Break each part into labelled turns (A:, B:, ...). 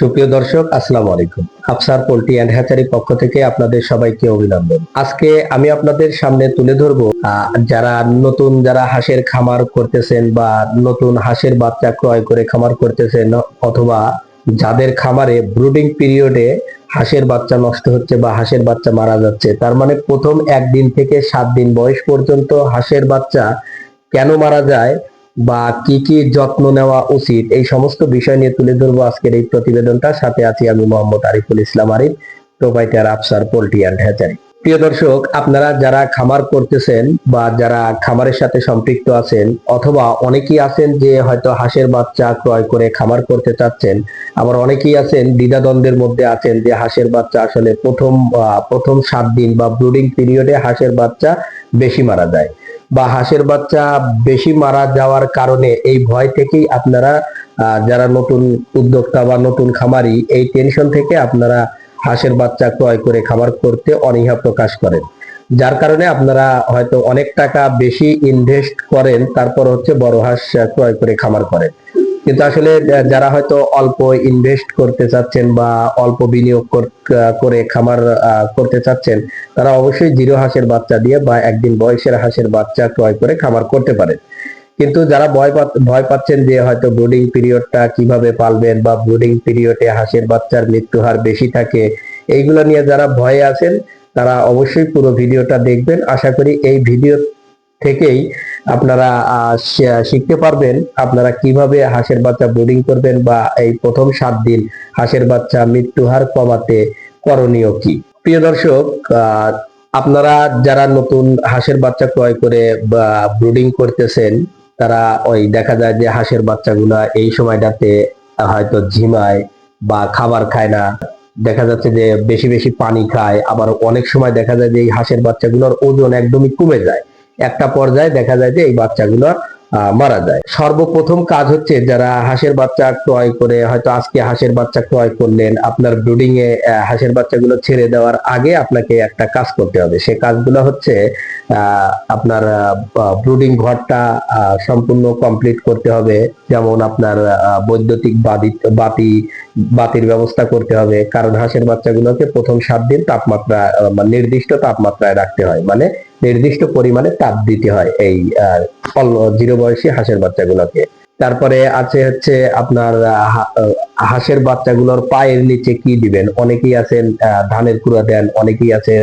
A: সুপ্রিয় দর্শক, আসসালামু আলাইকুম। আফসার পোল্ট্রি অ্যান্ড হ্যাচারি পক্ষ থেকে আপনাদের সবাইকে অভিনন্দন। আজকে আমি আপনাদের সামনে তুলে ধরবো যারা নতুন, যারা হাঁসের খামার করতেছেন বা নতুন হাঁসের বাচ্চা ক্রয় করে খামার করতেছেন অথবা যাদের খামারে ব্রুডিং পিরিয়ডে হাঁসের বাচ্চা নষ্ট হচ্ছে বা হাঁসের বাচ্চা মারা যাচ্ছে, তার মানে প্রথম একদিন থেকে সাত দিন বয়স পর্যন্ত হাঁসের বাচ্চা কেন মারা যায় বা কি কি যত্ন নেওয়া উচিত, এই সমস্ত বিষয় নিয়ে তুলে ধরবো আজকের এই প্রতিবেদনটা সাথে আছি আমি Mohammad Ariful Islam Arif proprietor Afsar poultry and hatchery প্রিয় দর্শক, আপনারা যারা খামার করতেছেন বা যারা খামারের সাথে সম্পৃক্ত আছেন, অথবা অনেকেই আছেন যে হয়তো হাঁসের বাচ্চা ক্রয় করে খামার করতে চাচ্ছেন, আবার অনেকেই আছেন দ্বিধাদ্বন্দ্বের মধ্যে আছেন যে হাঁসের বাচ্চা আসলে প্রথম প্রথম সাত দিন বা ব্রুডিং পিরিয়ডে হাঁসের বাচ্চা বেশি মারা যায়। বা হাঁসের বাচ্চা বেশি মারা যাওয়ার কারণে এই ভয় থেকেই আপনারা যারা নতুন উদ্যোক্তা বা নতুন খামারি, এই টেনশন থেকে আপনারা হাঁসের বাচ্চা ক্রয় করে খামার করতে অনীহা প্রকাশ করেন। যার কারণে আপনারা হয়তো অনেক টাকা বেশি ইনভেস্ট করেন, তারপর হচ্ছে বড় হাঁস ক্রয় করে খামার করেন। কিন্তু আসলে যারা হয়তো অল্প ইনভেস্ট করতে চাচ্ছেন বা অল্প বিনিয়োগ করে খামার করতে চাচ্ছেন, তারা অবশ্যই জিরো হাঁসের বাচ্চা দিয়ে বা একদিন বয়সের হাঁসের বাচ্চা ক্রয় করে খামার করতে পারেন। কিন্তু যারা ভয় ভয় পাচ্ছেন যে হয়তো ব্রুডিং পিরিয়ডটা কীভাবে পালবেন বা ব্রুডিং পিরিয়ডে হাঁসের বাচ্চার মৃত্যু হার বেশি থাকে, এইগুলো নিয়ে যারা ভয়ে আছেন, তারা অবশ্যই পুরো ভিডিওটা দেখবেন। আশা করি এই ভিডিও থেকেই আপনারা শিখতে পারবেন আপনারা কীভাবে হাঁসের বাচ্চা ব্রুডিং করবেন বা এই প্রথম সাত দিন হাঁসের বাচ্চা মৃত্যু হার কমাতে করণীয় কি? প্রিয় দর্শক আপনারা যারা নতুন হাঁসের বাচ্চা ক্রয় করে বা ব্রুডিং করতেছেন, তারা ওই দেখা যায় যে হাঁসের বাচ্চাগুলা এই সময়টাতে হয়তো ঝিমায় বা খাবার খায় না। দেখা যাচ্ছে যে বেশি বেশি পানি খায়, আবার অনেক সময় দেখা যায় যে এই হাঁসের বাচ্চাগুলোর ওজন একদমই কমে যায়। একটা পর্যায়ে দেখা যায় যে এই বাচ্চাগুলো মারা যায়। সর্বপ্রথম কাজ হচ্ছে যারা হাঁসের বাচ্চা ক্রয় করে, হয়তো আজকে হাঁসের বাচ্চা ক্রয় করলেন, আপনার ব্রুডিং এ হাঁসের বাচ্চাগুলো ছেড়ে দেওয়ার আগে আপনাকে একটা কাজ করতে হবে। সে কাজগুলো হচ্ছে আপনার ব্রুডিং ঘরটা সম্পূর্ণ কমপ্লিট করতে হবে। যেমন আপনার বৈদ্যুতিক বাতি বাতি, বাতির ব্যবস্থা করতে হবে। কারণ হাঁসের বাচ্চাগুলোকে প্রথম সাত দিন তাপমাত্রা নির্দিষ্ট তাপমাত্রায় রাখতে হয়। মানে নির্দিষ্ট পরিমাণে তাপ দিতে হয় এই জিরো বয়সী হাঁসের বাচ্চাগুলোকে। তারপরে আছে হচ্ছে আপনার হাঁসের বাচ্চাগুলোর পায়ের নিচে কি দিবেন? অনেকেই আছেন ধানের কুড়া দেন, অনেকেই আছে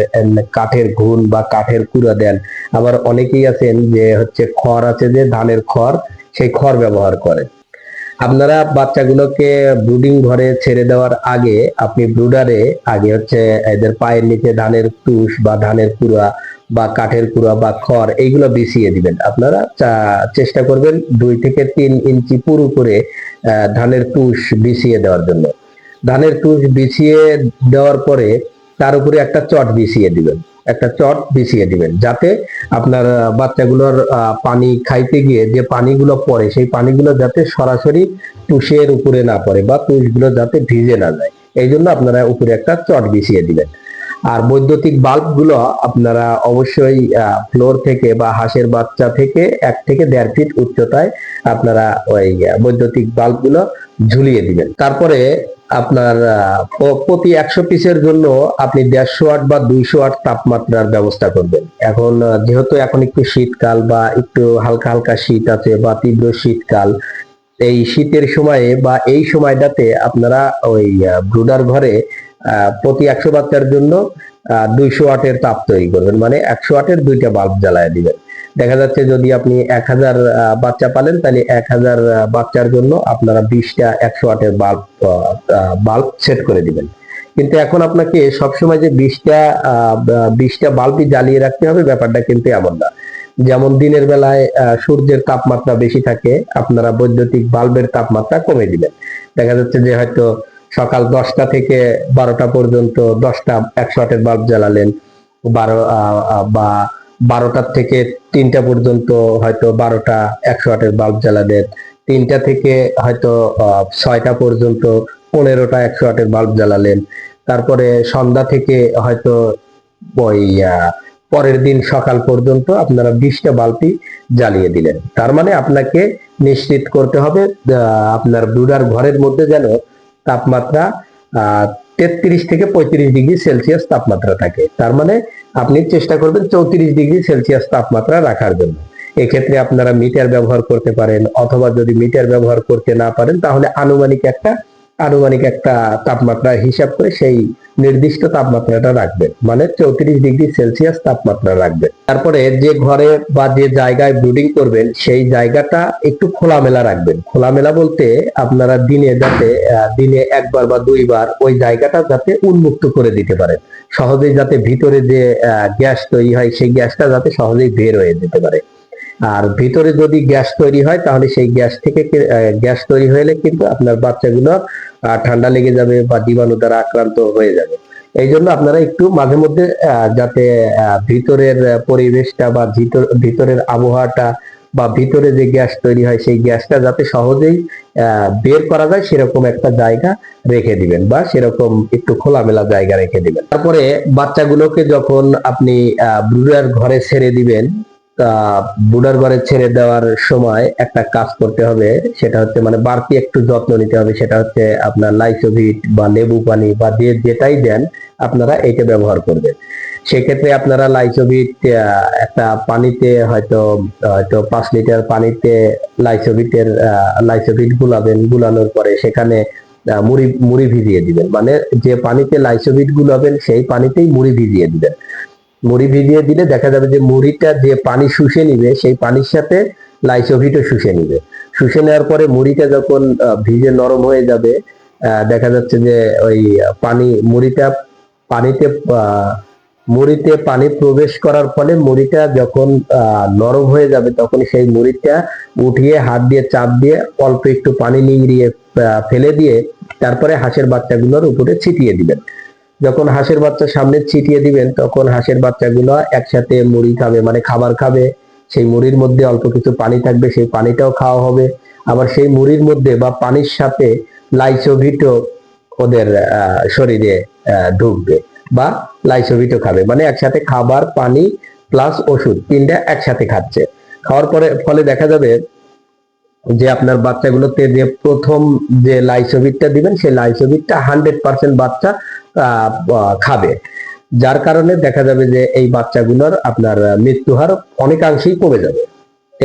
A: কাঠের ঘুন বা কাঠের কুড়া দেন। আবার অনেকেই আছেন যে হচ্ছে খড় আছে যে ধানের খড়, সেই খড় ব্যবহার করে আপনারা বাচ্চাগুলোকে ব্রুডিং ঘরে ছেড়ে দেওয়ার আগে আপনি ব্রুডারে আগে হচ্ছে এদের পায়ের নিচে ধানের তুষ বা ধানের কুড়া বা কাঠের কুড়া বা খড়, এইগুলো বিছিয়ে দিবেন। আপনারা চেষ্টা করবেন দুই থেকে তিন ইঞ্চি পুরু করে ধানের তুষ বিছিয়ে দেওয়ার জন্য। ধানের তুষ বিছিয়ে দেওয়ার পরে তার উপরে একটা চট বিছিয়ে দিবেন। একটা চট বিছিয়ে দিবেন, যাতে আপনার বাচ্চাগুলোর পানি খাইতে গিয়ে যে পানিগুলো পড়ে, সেই পানিগুলো যাতে সরাসরি তুষের উপরে না পড়ে বা তুষগুলো যাতে ভিজে না যায়। এই জন্য আপনারা উপরে একটা চট বিছিয়ে দিবেন। আর বৈদ্যুতিক বাল্বগুলো আপনারা অবশ্যই ফ্লোর থেকে বা হাঁসের বাচ্চা থেকে এক থেকে দেড় ফিট উচ্চতায় আপনারা ওই বৈদ্যুতিক বাল্বগুলো ঝুলিয়ে দিবেন। তারপরে আপনার প্রতি একশো পিসের জন্য আপনি দেড়শো আট বা দুইশো আট তাপমাত্রার ব্যবস্থা করবেন। এখন যেহেতু এখন একটু শীতকাল বা একটু হালকা হালকা শীত আছে বা তীব্র শীতকাল, এই শীতের সময়ে বা এই সময়টাতে আপনারা ওই ব্রুডার ঘরে প্রতি একশো বাচ্চার জন্য দুইশো ওয়াটের তাপ তৈরি করবেন। মানে একশো ওয়াটের দুইটা বাল্ব জ্বালায় দিবেন। দেখা যাচ্ছে যদি আপনি এক হাজার বাচ্চা পালেন, তাহলে এক হাজার বাচ্চার জন্য আপনারা বিশটা একশো ওয়াটের বাল্ব বাল্ব সেট করে দিবেন। কিন্তু এখন আপনাকে সবসময় যে বিশটা বিশটা বাল্বই জ্বালিয়ে রাখতে হবে, ব্যাপারটা কিন্তু এমন না। যেমন দিনের বেলায় সূর্যের তাপমাত্রা বেশি থাকে, আপনারা বৈদ্যুতিক বাল্বের তাপমাত্রা কমে দিবেন। দেখা যাচ্ছে যে হয়তো সকাল দশটা থেকে বারোটা পর্যন্ত দশটা একশো ওয়াটের বাল্ব জ্বালালেন। বারো বা বারোটার থেকে তিনটা পর্যন্ত হয়তো বারোটা একশো ওয়াটের বাল্ব জ্বালালেন। তিনটা থেকে হয়তো ছয়টা পর্যন্ত পনেরোটা একশো ওয়াটের বাল্ব জ্বালালেন। তারপরে সন্ধ্যা থেকে হয়তো ওই পরের দিন সকাল পর্যন্ত আপনারা বিশটা বাল্বই জ্বালিয়ে দিলেন। তার মানে আপনাকে নিশ্চিত করতে হবে আপনার ব্রুডার ঘরের মধ্যে যেন তাপমাত্রা তেত্রিশ থেকে পঁয়ত্রিশ ডিগ্রি সেলসিয়াস তাপমাত্রা থাকে। তার মানে আপনি চেষ্টা করবেন চৌত্রিশ ডিগ্রি সেলসিয়াস তাপমাত্রা রাখার জন্য। এক্ষেত্রে আপনারা মিটার ব্যবহার করতে পারেন, অথবা যদি মিটার ব্যবহার করতে না পারেন, তাহলে আনুমানিক একটা আনুমানিক একটা তাপমাত্রা হিসাব করে সেই নির্দিষ্ট তাপমাত্রাটা রাখবেন মানে চৌত্রিশ ডিগ্রি সেলসিয়াস তাপমাত্রা রাখবেন তারপরে যে ঘরে বা যে জায়গায় ব্রুডিং করবেন, সেই জায়গাটা একটু খোলামেলা রাখবেন। খোলামেলা বলতে আপনারা দিনে যাতে দিনে একবার বা দুইবার ওই জায়গাটা যাতে উন্মুক্ত করে দিতে পারেন। সহজেই যাতে ভিতরে যে গ্যাস তৈরি হয়, সেই গ্যাসটা যাতে সহজেই বের হয়ে যেতে পারে। আর ভিতরে যদি গ্যাস তৈরি হয়, তাহলে সেই গ্যাস থেকে গ্যাস তৈরি হলে কিন্তু আপনার বাচ্চাগুলো ঠান্ডা লেগে যাবে বা জীবাণু দ্বারা আক্রান্ত হয়ে যাবে। এই জন্য আপনারা একটু মাঝে মধ্যে যাতে ভিতরের পরিবেশটা বা ভিতর- ভিতরের আবহাওয়াটা বা ভিতরে যে গ্যাস তৈরি হয়, সেই গ্যাসটা যাতে সহজেই বের করা যায়, সেরকম একটা জায়গা রেখে দিবেন বা সেরকম একটু খোলামেলা জায়গা রেখে দিবেন। তারপরে বাচ্চাগুলোকে যখন আপনি ব্রুডার ঘরে ছেড়ে দিবেন বুডার ঘরে ছেড়ে দেওয়ার সময় একটা কাজ করতে হবে, সেটা হচ্ছে মানে বাড়তি একটু যত্ন নিতে হবে, সেটা হচ্ছে আপনার লাইসোভিট বা লেবু পানি বা যে যেটাই দেন, আপনারা এটা ব্যবহার করবেন। সেক্ষেত্রে আপনারা লাইসোভিট একটা পানিতে হয়তো হয়তো পাঁচ লিটার পানিতে লাইসোভিটের লাইসোভিট গুলাবেন, গুলানোর পরে সেখানে মুড়ি মুড়ি ভিজিয়ে দিবেন। মানে যে পানিতে লাইসোভিট গুলাবেন, সেই পানিতেই মুড়ি ভিজিয়ে দিবেন। মুড়ি ভিজিয়ে দিলে দেখা যাবে যে মুড়িটা যে পানি শুষে নিবে, সেই পানির সাথে লাইসোভিটও শুষে নিবে। শুষে নেওয়ার পরে মুড়িটা যখন ভিজে নরম হয়ে যাবে দেখা যাচ্ছে যে ওই পানি, মুড়িটা পানিতে মুড়িতে পানি প্রবেশ করার ফলে মুড়িটা যখন নরম হয়ে যাবে, তখন সেই মুড়িটা উঠিয়ে হাত দিয়ে চাপ দিয়ে অল্প একটু পানি নিংড়িয়ে ফেলে দিয়ে তারপরে হাঁসের বাচ্চাগুলোর উপরে ছিটিয়ে দিবেন। যখন হাঁসের বাচ্চা সামনে ছিটিয়ে দিবেন, তখন হাঁসের বাচ্চাগুলো একসাথে মুড়ি খাবে মানে খাবার খাবে। সেই মুড়ির মধ্যে অল্প কিছু পানি থাকবে, সেই পানিটাও খাওয়া হবে। আবার সেই মুড়ির মধ্যে বা পানির সাথে লাইসোভিটও ওদের শরীরে ঢুকবে বা লাইসোভিটও খাবে। মানে একসাথে খাবার, পানি প্লাস ওষুধ, তিনটা একসাথে খাচ্ছে। খাওয়ার পরে, ফলে দেখা যাবে যে আপনার বাচ্চাগুলোতে যে প্রথম যে লাইসোভিটটা দিবেন, সেই লাইসোভিটটা হান্ড্রেড পার্সেন্ট বাচ্চা খাবে। যার কারণে দেখা যাবে যে এই বাচ্চাগুলোর আপনার মৃত্যু হার অনেকাংশেই কমে যাবে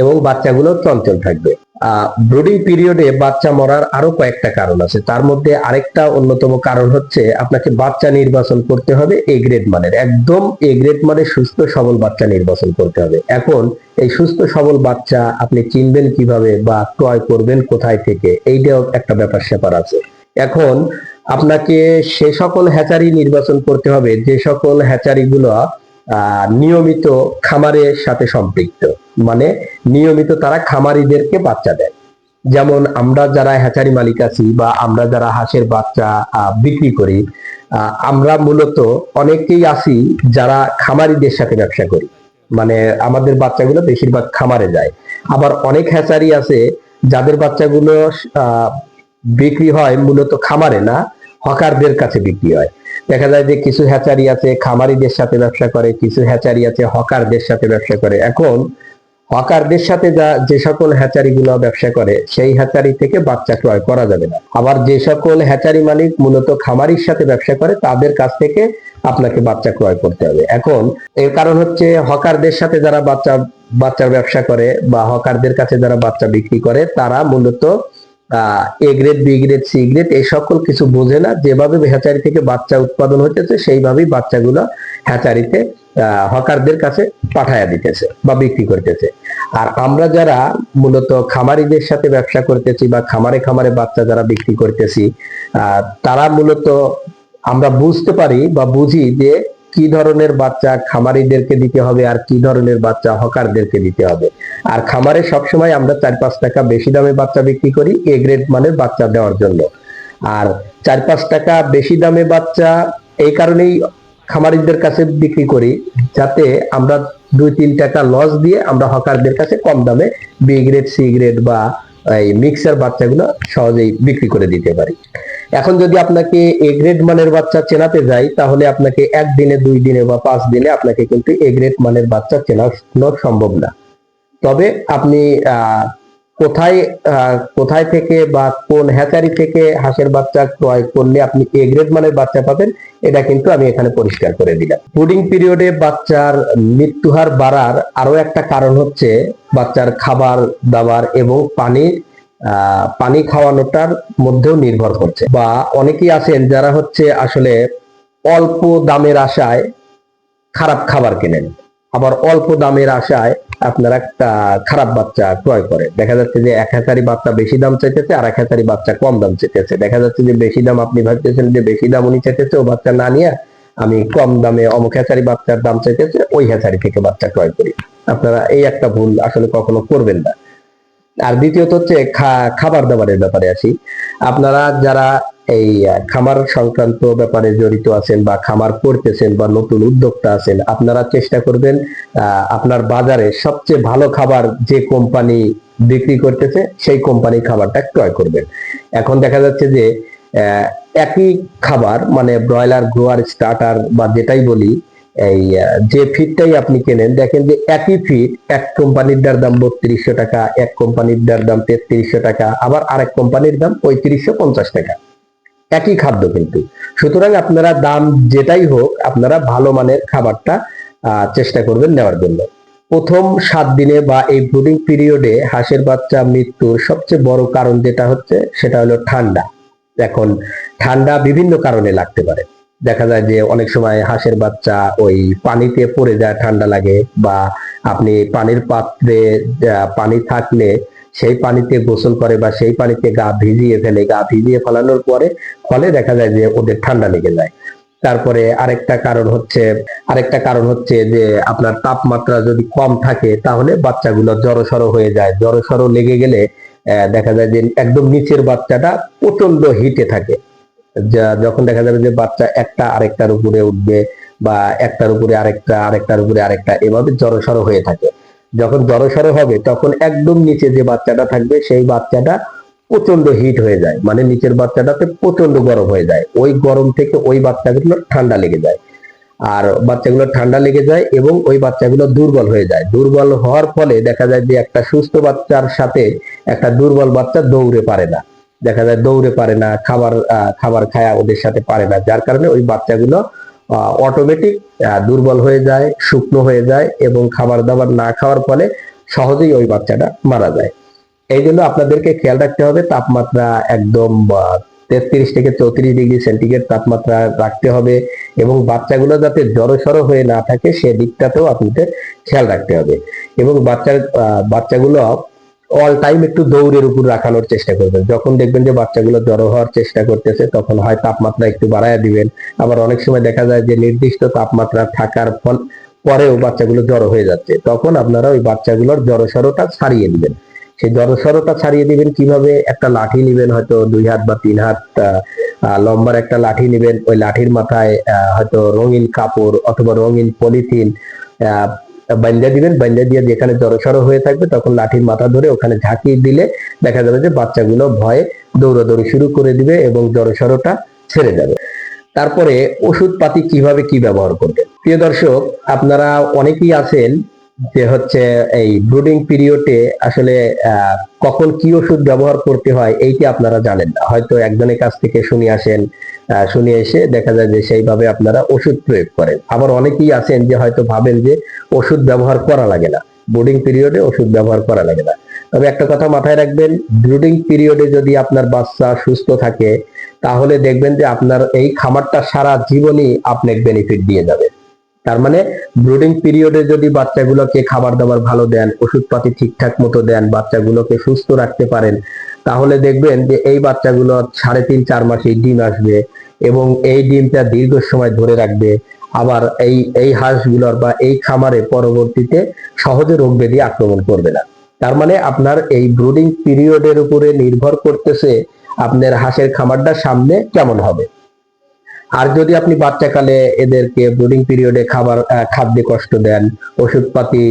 A: এবং বাচ্চাগুলো চঞ্চল থাকবে। ব্রুডিং পিরিয়ডে বাচ্চা মরার আরও কয়েকটা কারণ আছে। তার মধ্যে আরেকটা অন্যতম কারণ হচ্ছে আপনাকে বাচ্চা নির্বাচন করতে হবে এ গ্রেড মানের। একদম এ গ্রেড মানের সুস্থ, সবল বাচ্চা নির্বাচন করতে হবে। এখন এই সুস্থ, সবল বাচ্চা আপনি চিনবেন কীভাবে বা ক্রয় করবেন কোথায় থেকে, এইটাও একটা ব্যাপার স্যাপার আছে। এখন আপনাকে সে সকল হ্যাচারি নির্বাচন করতে হবে, যে সকল হ্যাচারি গুলো নিয়মিত খামারের সাথে সম্পৃক্ত। মানে নিয়মিত তারা খামারিদেরকে বাচ্চা দেয়। যেমন আমরা যারা হ্যাচারি মালিক আছি বা আমরা যারা হাঁসের বাচ্চা বিক্রি করি আমরা মূলত অনেকেই আছি যারা খামারিদের সাথে ব্যবসা করি। মানে আমাদের বাচ্চাগুলো বেশিরভাগ খামারে যায়। আবার অনেক হ্যাচারি আছে যাদের বাচ্চাগুলো বিক্রি হয় মূলত খামারে না হকারদের কাছে বিক্রি হয়। দেখা যায় যে কিছু হ্যাচারি আছে, খামারিদের সাথে ব্যবসা করে, কিছু হ্যাচারি আছে, হকারদের সাথে ব্যবসা করে। এখন হকারদের সাথে যা, যে সকল হ্যাচারি গুলো ব্যবসা করে, সেই হ্যাচারি থেকে বাচ্চা ক্রয় করা যাবে না। আবার যে সকল হ্যাচারি মালিক, মূলত খামারির সাথে ব্যবসা করে, তাদের কাছ থেকে আপনাকে বাচ্চা ক্রয় করতে হবে। এখন এর কারণ হচ্ছে হকারদের সাথে যারা বাচ্চা বাচ্চার ব্যবসা করে বা হকারদের কাছে যারা বাচ্চা বিক্রি করে, তারা মূলত A grade B grade C grade এই সকল কিছু বোঝে না। যেভাবে হ্যাচারি থেকে বাচ্চা উৎপাদন হতেছে সেইভাবেই বাচ্চাগুলো হ্যাচারিতে হকারদের কাছে পাঠায়া দিতেছে বা বিক্রি করতেছে। আর আমরা যারা মূলত খামারিদের সাথে ব্যবসা করতেছি বা খামারে খামারে বাচ্চা যারা বিক্রি করতেছি তারা মূলত আমরা বুঝতে পারি বা বুঝি যে কি ধরনের বাচ্চা খামারিদেরকে দিতে হবে আর কি ধরনের বাচ্চা হকারদেরকে দিতে হবে? আর খামারে সবসময় আমরা চার পাঁচ টাকা বেশি দামে বাচ্চা বিক্রি করি এ গ্রেড মানের বাচ্চা দেওয়ার জন্য। আর চার পাঁচ টাকা বেশি দামে বাচ্চা এই কারণেই খামারিদের কাছে বিক্রি করি, যাতে আমরা দুই তিন টাকা লস দিয়ে আমরা হকারদের কাছে কম দামে বি গ্রেড সি গ্রেড বা এই মিক্সার বাচ্চাগুলো সহজেই বিক্রি করে দিতে পারি। এখন যদি আপনাকে এ গ্রেড মানের বাচ্চা চেনাতে যাই, তাহলে আপনাকে একদিনে দুই দিনে বা পাঁচ দিনে আপনাকে কিন্তু এ গ্রেড মানের বাচ্চা চেনানো সম্ভব না। তবে আপনি কোথায় কোথায় থেকে বা কোন হ্যাচারি থেকে হাঁসের বাচ্চা ক্রয় করলে আপনি এ গ্রেড মানের বাচ্চা পাবেন, এটা কিন্তু আমি এখানে পরিষ্কার করে দিলাম। ব্রুডিং পিরিয়ডে বাচ্চার মৃত্যু হার বাড়ার আরও একটা কারণ হচ্ছে বাচ্চার খাবার দাবার এবং পানি পানি খাওয়ানোটার মধ্যেও নির্ভর করছে। বা অনেকেই আছেন যারা হচ্ছে আসলে অল্প দামের আশায় খারাপ খাবার কেনেন, আবার অল্প দামের আশায় আপনারা একটা খারাপ বাচ্চা ক্রয় করে। দেখা যাচ্ছে যে এক হাজারি বাচ্চা বেশি দাম চাইতেছে আর এক হাজারি বাচ্চা কম দাম চাইতেছে। দেখা যাচ্ছে যে বেশি দাম আপনি ভাবতেছেন যে বেশি দাম উনি চাইতেছে, ও বাচ্চা না নিয়ে আমি কম দামে অমুক হ্যাচারি বাচ্চার দাম চাইতেছে, ওই হ্যাচারি থেকে বাচ্চা ক্রয় করি। আপনারা এই একটা ভুল আসলে কখনো করবেন না। আর দ্বিতীয়ত হচ্ছে খাবার দাবারের ব্যাপারে আসি। আপনারা যারা এই খামার সংক্রান্ত ব্যাপারে জড়িত আছেন বা খামার করতেছেন বা নতুন উদ্যোক্তা আছেন, আপনারা চেষ্টা করবেন আপনার বাজারে সবচেয়ে ভালো খাবার যে কোম্পানি বিক্রি করতেছে, সেই কোম্পানি খাবারটা ক্রয় করবেন। এখন দেখা যাচ্ছে যে একই খাবার মানে ব্রয়লার, গ্রোয়ার, স্টার্টার বা যেটাই বলি, এই যে ফিডটাই আপনি কেনেন, দেখেন যে একই ফিড এক কোম্পানির দার দাম বত্রিশশো টাকা, এক কোম্পানির দার দাম তেত্রিশশো টাকা, আবার আরেক কোম্পানির দাম পঁয়ত্রিশশো পঞ্চাশ টাকা। একই খাদ্য কিন্তু। সুতরাং আপনারা দাম যেটাই হোক, আপনারা ভালো মানের খাবারটা চেষ্টা করবেন নেওয়ার জন্য। প্রথম সাত দিনে বা এই ব্রুডিং পিরিয়ডে হাঁসের বাচ্চা মৃত্যুর সবচেয়ে বড় কারণ যেটা হচ্ছে, সেটা হলো ঠান্ডা। এখন ঠান্ডা বিভিন্ন কারণে লাগতে পারে। দেখা যায় যে অনেক সময় হাঁসের বাচ্চা ওই পানিতে পড়ে যায়, ঠান্ডা লাগে বা আপনি পানির পাত্রে পানি থাকলে সেই পানিতে গোসল করে বা সেই পানিতে গা ভিজিয়ে ফেলে, গা ভিজিয়ে ফেলানোর পরে ফলে দেখা যায় যে ওদের ঠান্ডা লেগে যায়। তারপরে আরেকটা কারণ হচ্ছে, আরেকটা কারণ হচ্ছে যে আপনার তাপমাত্রা যদি কম থাকে তাহলে বাচ্চাগুলো জড়সড় হয়ে যায়। জড়সড় লেগে গেলে দেখা যায় যে একদম নিচের বাচ্চাটা প্রচণ্ড হিটে থাকে। যা- যখন দেখা যাবে যে বাচ্চা একটা আরেকটার উপরে উঠবে বা একটার উপরে আরেকটা, আরেকটার উপরে আরেকটা, এভাবে জড়সড় হয়ে থাকে। যখন জড়সড় হবে, তখন একদম নিচে যে বাচ্চাটা থাকবে, সেই বাচ্চাটা প্রচণ্ড হিট হয়ে যায়। মানে নিচের বাচ্চাটাতে প্রচণ্ড গরম হয়ে যায়। ওই গরম থেকে ওই বাচ্চাগুলো ঠান্ডা লেগে যায়। আর বাচ্চাগুলো ঠান্ডা লেগে যায় এবং ওই বাচ্চাগুলো দুর্বল হয়ে যায়। দুর্বল হওয়ার ফলে দেখা যায় যে একটা সুস্থ বাচ্চার সাথে একটা দুর্বল বাচ্চা দৌড়ে পারে না। দেখা যায় দৌড়ে পারে না, খাবার খাবার খায়া ওদের সাথে পারে না। যার কারণে ওই বাচ্চাগুলো অটোমেটিক দুর্বল হয়ে যায়, শুকনো হয়ে যায় এবং খাবার দাবার না খাওয়ার ফলে সহজেই ওই বাচ্চাটা মারা যায়। এই জন্য আপনাদেরকে খেয়াল রাখতে হবে, তাপমাত্রা একদম তেত্রিশ থেকে চৌত্রিশ ডিগ্রি সেন্টিগ্রেড তাপমাত্রা রাখতে হবে এবং বাচ্চাগুলো যাতে জড়সড় হয়ে না থাকে সে দিকটাতেও আপনাদের খেয়াল রাখতে হবে। এবং বাচ্চার বাচ্চাগুলো অল টাইম একটু দৌড়ের উপর রাখানোর চেষ্টা করবেন। যখন দেখবেন যে বাচ্চাগুলো জড়ো হওয়ার চেষ্টা করতেছে, তখন হয় তাপমাত্রা একটু বাড়ায় দিবেন। আবার অনেক সময় দেখা যায় যে নির্দিষ্ট তাপমাত্রা থাকার ফল, পরেও বাচ্চাগুলো জড়ো হয়ে যাচ্ছে। তখন আপনারা ওই বাচ্চাগুলোর জড়সড়টা ছাড়িয়ে দিবেন। সেই জড়সড়টা ছাড়িয়ে দিবেন কীভাবে? একটা লাঠি নিবেন হয়তো দুই হাত বা তিন হাত লম্বার একটা লাঠি নিবেন। ওই লাঠির মাথায় হয়তো রঙিন কাপড় অথবা রঙিন পলিথিন বান্ধা দিবেন বান্ধা দিয়ে যেখানে জড়সড় হয়ে থাকবে তখন লাঠির মাথা ধরে ওখানে ঝাঁকিয়ে দিলে দেখা যাবে যে বাচ্চাগুলো ভয়ে দৌড়াদৌড়ি শুরু করে দিবে এবং জড়সড়োটা ছেড়ে যাবে। তারপরে ওষুধ পাতি কীভাবে কি ব্যবহার করবে প্রিয় দর্শক, আপনারা অনেকেই আছেন যে হচ্ছে এই ব্রুডিং পিরিয়ডে আসলে কখন কি ওষুধ ব্যবহার করতে হয় এইটি আপনারা জানেন না। হয়তো একজনের কাছ থেকে শুনে আসেন শুনে এসে দেখা যায় যে সেইভাবে আপনারা ওষুধ প্রয়োগ করেন। আবার অনেকেই আছেন যে হয়তো ভাবেন যে ওষুধ ব্যবহার করা লাগে না। ব্রুডিং পিরিয়ডে ওষুধ ব্যবহার করা লাগে না। তবে একটা কথা মাথায় রাখবেন ব্রুডিং পিরিয়ডে যদি আপনার বাচ্চা সুস্থ থাকে, তাহলে দেখবেন যে আপনার এই খামারটা সারা জীবনই আপনাকে বেনিফিট দিয়ে যাবে। তার মানে ব্রুডিং পিরিয়ডে যদি বাচ্চাগুলোকে খাবার দাবার ভালো দেন, ওষুধপাতি ঠিকঠাক মতো দেন, বাচ্চাগুলোকে সুস্থ রাখতে পারেন, তাহলে দেখবেন যে এই বাচ্চাগুলো সাড়ে তিন, চার মাসে ডিম আসবে এবং এই ডিমটা দীর্ঘ সময় ধরে রাখবে। আবার এই এই হাঁসগুলোর বা এই খামারে পরবর্তীতে সহজে রোগ ব্যাধি আক্রমণ করবে না। তার মানে আপনার এই ব্রুডিং পিরিয়ডের উপরে নির্ভর করতেছে আপনার হাঁসের খামারটা সামনে কেমন হবে। আর যদি আপনি বাচ্চাকালে এদেরকে ব্রুডিং পিরিয়ডে খাবার খাদ্যে কষ্ট দেন, ওষুধপাতি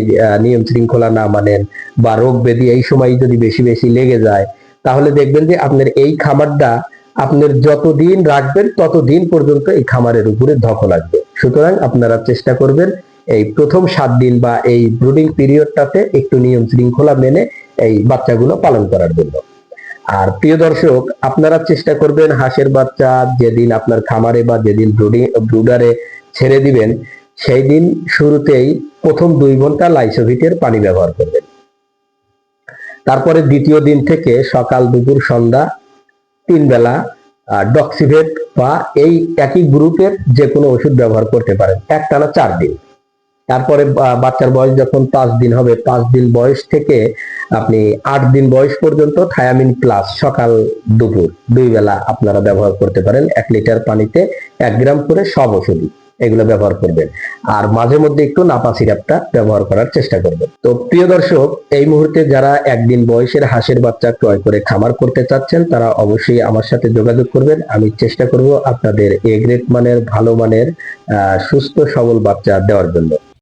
A: নিয়ম শৃঙ্খলা না মানেন বা রোগ ব্যাধি এই সময় যদি বেশি বেশি লেগে যায়, তাহলে দেখবেন যে আপনার এই খামারটা আপনার যতদিন রাখবেন ততদিন পর্যন্ত এই খামারের উপরে ধকল আসবে সুতরাং আপনারা চেষ্টা করবেন এই প্রথম সাত দিন বা এই ব্রুডিং পিরিয়ডটাতে একটু নিয়ম শৃঙ্খলা মেনে এই বাচ্চাগুলো পালন করার জন্য। আর প্রিয় দর্শক, আপনারা চেষ্টা করবেন হাঁসের বাচ্চা যেদিন আপনার খামারে বা যেদিন ব্রুডারে ছেড়ে দিবেন সেই দিন শুরুতেই প্রথম দুই ঘণ্টা লাইসোভিটের পানি ব্যবহার করবেন। তারপরে দ্বিতীয় দিন থেকে সকাল, দুপুর, সন্ধ্যা, তিন বেলা ডক্সিভেট বা এই একই গ্রুপের যে কোনো ওষুধ ব্যবহার করতে পারেন, একটানা চার দিন। তারপরে বাচ্চার বয়স যখন পাঁচ দিন হবে, পাঁচ দিন বয়স থেকে আপনি আট দিন বয়স পর্যন্ত থায়ামিন প্লাস সকাল, দুপুর, দুই বেলা আপনারা ব্যবহার করতে পারেন। এক লিটার পানিতে এক গ্রাম করে সব ওষুধই এগুলো ব্যবহার করবেন। আর মাঝে মধ্যে একটু নাপা সিরাপটা ব্যবহার করার চেষ্টা করবেন। তো প্রিয় দর্শক, এই মুহূর্তে যারা একদিন বয়সের হাঁসের বাচ্চা ক্রয় করে খামার করতে চাচ্ছেন, তারা অবশ্যই আমার সাথে যোগাযোগ করবেন। আমি চেষ্টা করব আপনাদের এ গ্রেড মানের, ভালো মানের সুস্থ, সবল বাচ্চা দেওয়ার জন্য।